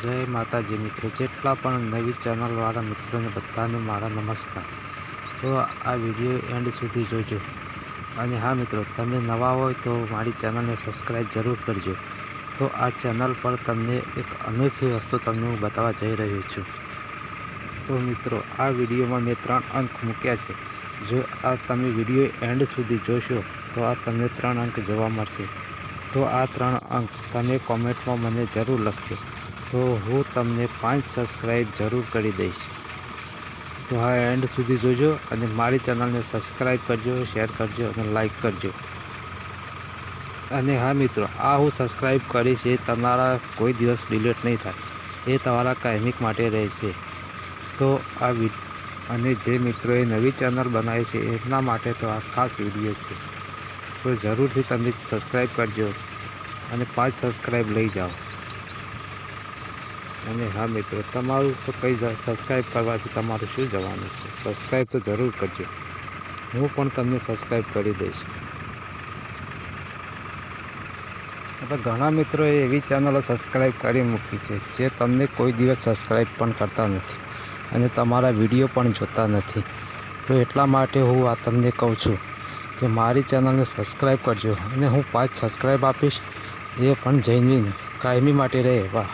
જય માતાજી મિત્રો, જેટલા પણ નવી ચેનલવાળા મિત્રોને બધાને મારા નમસ્કાર. તો આ વીડિયો એન્ડ સુધી જોજો. અને હા મિત્રો, તમે નવા હોય તો મારી ચેનલને સબસ્ક્રાઈબ જરૂર કરજો. તો આ ચેનલ પર તમને એક અનોખી વસ્તુ તમને હું બતાવવા જઈ રહ્યો છું. તો મિત્રો, આ વિડીયોમાં મેં ત્રણ અંક મૂક્યા છે. જો આ તમે વીડિયો એન્ડ સુધી જોશો, તો આ તમને ત્રણ અંક જોવા મળશે. તો આ ત્રણ અંક તમે કોમેન્ટમાં મને જરૂર લખજો. તો હું તમને પાંચ સબસ્ક્રાઈબ જરૂર કરી દઈશ. તો હા એન્ડ સુધી જોજો અને મારી ચેનલને સબસ્ક્રાઈબ કરજો શેર કરજો અને લાઈક કરજો. અને હા, મિત્રો, આ હું સબસ્ક્રાઈબ કરીશ એ તમારા કોઈ દિવસ ડિલીટ નહીં થાય. એ તમારા કાયમિક માટે રહેશે. તો આ વિ અને જે મિત્રોએ નવી ચેનલ બનાવી છે, એમના માટે તો આ ખાસ વીડિયો છે. તો જરૂરથી તમે સબસ્ક્રાઈબ કરજો અને પાંચ સબસ્ક્રાઈબ લઈ જાઓ. અને હા મિત્રો, તમારું તો કંઈ સબસ્ક્રાઈબ કરવાથી તમારું શું જવાનું છે? સબસ્ક્રાઈબ તો જરૂર કરજો. હું પણ તમને સબસ્ક્રાઈબ કરી દઈશ. તો ઘણા મિત્રોએ એવી ચેનલો સબસ્ક્રાઈબ કરી મૂકી છે, જે તમને કોઈ દિવસ સબસ્ક્રાઈબ પણ કરતા નથી અને તમારા વીડિયો પણ જોતા નથી. તો એટલા માટે હું આ તમને કહું છું કે મારી ચેનલને સબસ્ક્રાઈબ કરજો અને હું પાંચ સબસ્ક્રાઈબ આપીશ, એ પણ જૈનવીન કાયમી માટે રહે. વાહ.